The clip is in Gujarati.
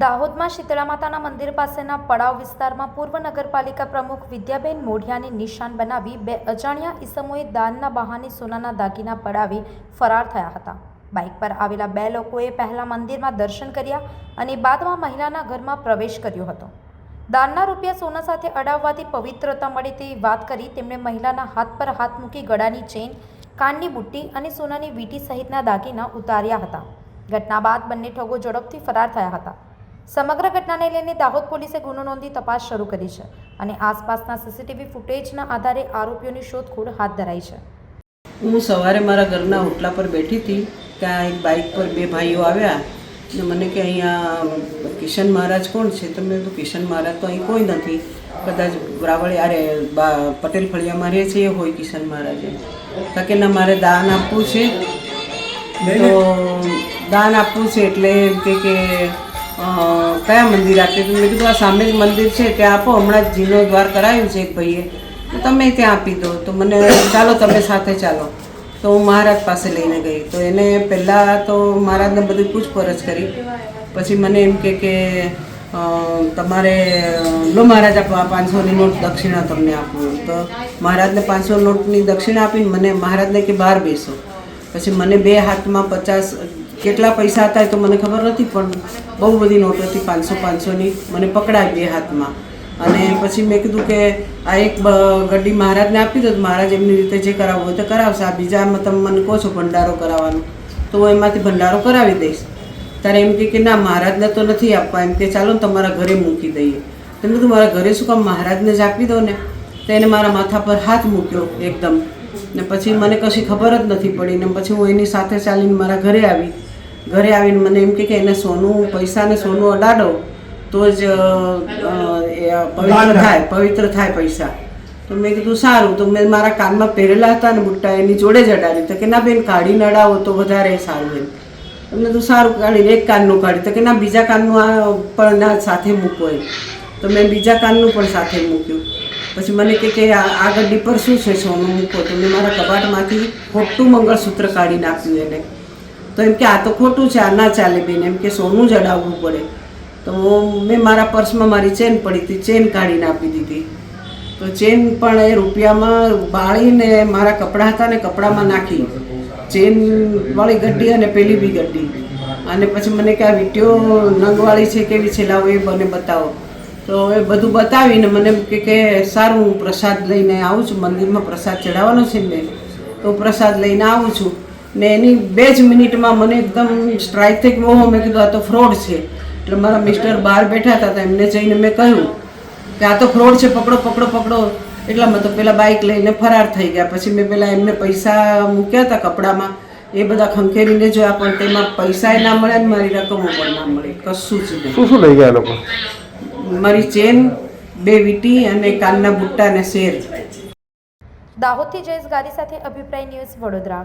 દાહોદમાં શીતળા માતાના મંદિર પાસેના પડાવ વિસ્તારમાં પૂર્વ નગરપાલિકા પ્રમુખ વિદ્યાબેન મોઢિયાને નિશાન બનાવી બે અજાણ્યા ઈસમોએ દાનના બહાને સોનાના દાગીના પડાવી ફરાર થયા હતા. બાઇક પર આવેલા બે લોકોએ પહેલા મંદિરમાં દર્શન કર્યા અને બાદમાં મહિલાના ઘરમાં પ્રવેશ કર્યો હતો. દાનના રૂપિયા સોના સાથે અડાવવાથી પવિત્રતા મળે તેવી વાત કરી તેમણે મહિલાના હાથ પર હાથ મૂકી ગળાની ચેન, કાનની બુટ્ટી અને સોનાની વીંટી સહિતના દાગીના ઉતાર્યા હતા. ઘટના બાદ બંને ઠગો ઝડપથી ફરાર થયા હતા. સમગ્ર ઘટનાને લઈને દાહોદ પોલીસે ગુનો નોંધી તપાસ શરૂ કરી છે અને આસપાસના સીસીટીવી ફૂટેજના આધારે આરોપીઓની શોધખોળ હાથ ધરાઈ છે. હું સવારે મારા ઘરના ઓટલા પર બેઠી હતી ત્યાં એક બાઇક પર બે ભાઈઓ આવ્યા ને મને કે અહીંયા કિશન મહારાજ કોણ છે? તો મેં કિશન મહારાજ તો અહીં કોઈ નથી. કદાચ બ્રાવળી અરે બા પટેલ ફળિયામાં રહે છે એ હોય કિશન મહારાજે. એમ તો કે ના મારે દાન આપવું છે. તો દાન આપવું છે એટલે એમ કે કયા મંદિર આપીએ તો મેં કીધું, આ સામે જ મંદિર છે, ત્યાં આપો. હમણાં જ જીનો દ્વાર કરાવ્યું છે એક ભાઈએ. તો તમે ત્યાં આપી દો. તો મને, ચાલો, તમે સાથે ચાલો. તો હું મહારાજ પાસે લઈને ગઈ. તો એને પહેલાં તો મહારાજને બધી પૂછપરછ કરી. પછી મને એમ કે કે તમારે, લો મહારાજ આપવા પાંચસોની નોટ દક્ષિણા તમને આપું. તો મહારાજને પાંચસો નોટની દક્ષિણા આપીને મને, મહારાજને કે, બહાર બેસો. પછી મને બે હાથમાં પચાસ કેટલા પૈસા હતા એ તો મને ખબર નથી, પણ બહુ બધી નોટ હતી, પાંચસો પાંચસોની, મને પકડાય બે હાથમાં. અને પછી મેં કીધું કે આ એક ગड्डी મહારાજને આપી દો મહારાજ એમની રીતે જે કરાવવું હોય તો કરાવશે, આ બીજામાં તમે મને કહો છો ભંડારો કરાવવાનો. તો હું એમાંથી ભંડારો કરાવી દઈશ. ત્યારે એમ કે ના, મહારાજને તો નથી આપવા. એમ કે ચાલો ને તમારા ઘરે મૂકી દઈએ. તો મેં કીધું, મારા ઘરે શું કામ મહારાજને જ આપી દો ને? તો એને મારા માથા પર હાથ મૂક્યો એકદમ. ને પછી મને કશી ખબર જ નથી પડી. ને પછી હું એની સાથે ચાલીને મારા ઘરે આવી. ઘરે આવીને મને એમ કે એને સોનું પૈસા ને સોનું અડાડો તો જ પવિત્ર થાય પવિત્ર થાય પૈસા. તો મેં કીધું સારું. તો મેં મારા કાનમાં પહેરેલા હતા ને બુટ્ટા એની જોડે જ અડાડી. તો કે ના બેન કાઢીને અડાવો તો વધારે સારું એમ. તો સારું. કાઢીને એક કાનનું કાઢી તો કે ના બીજા કાનનું આ પણ ના સાથે મૂકો એમ. તો મેં બીજા કાનનું પણ સાથે મૂક્યું. પછી મને કે કે આ ગડ્ડી પર શું છે સોનું મૂકો? તો મેં મારા કબાટમાંથી ખોટું મંગળસૂત્ર કાઢી નાખ્યું એને. તો એમ કે આ તો ખોટું છે, આ ના ચાલે બેન, એમ કે સોનું જડાવવું પડે. તો મેં મારા પર્સમાં મારી ચેન પડી હતી, ચેન કાઢીને આપી દીધી. તો ચેન પણ એ રૂપિયામાં બાળીને મારા કપડાં હતા ને કપડામાં નાખી. ચેનવાળી વાળી અને પેલી બી ગઢી અને પછી મને કે આ વીડિયો નંગવાળી છે, કેવી છે, લાવો એ મને બતાવો. તો એ બધું બતાવીને મને કે કે સારું હું પ્રસાદ લઈને આવું છું, મંદિરમાં પ્રસાદ ચડાવવાનો છે ને તો પ્રસાદ લઈને આવું છું. ને એની બે જ મિનિટમાં મને એકદમ સ્ટ્રાઇક થઈ ગયો. મેં કીધું આ તો ફ્રોડ છે. એટલે મારા મિસ્ટર બહાર બેઠા હતા તો એમને જઈને મેં કહ્યું કે આ તો ફ્રોડ છે પકડો પકડો પકડો. એટલામાં તો પેલા બાઇક લઈને ફરાર થઈ ગયા. પછી મેં પેલા એમને પૈસા મૂક્યા હતા કપડામાં. એ બધા ખંખેરીને જોયા પણ તેમાં પૈસા ના મળ્યા ને મારી રકમો પણ ના મળી. કશું જ નહીં. શું શું લઈ ગયા લોકો? મારી ચેન બે વીંટી અને કાનના બુટ્ટા અને શેર. દાહોદથી જયેશ ગારી સાથે અભિપ્રાય ન્યૂઝ વડોદરા.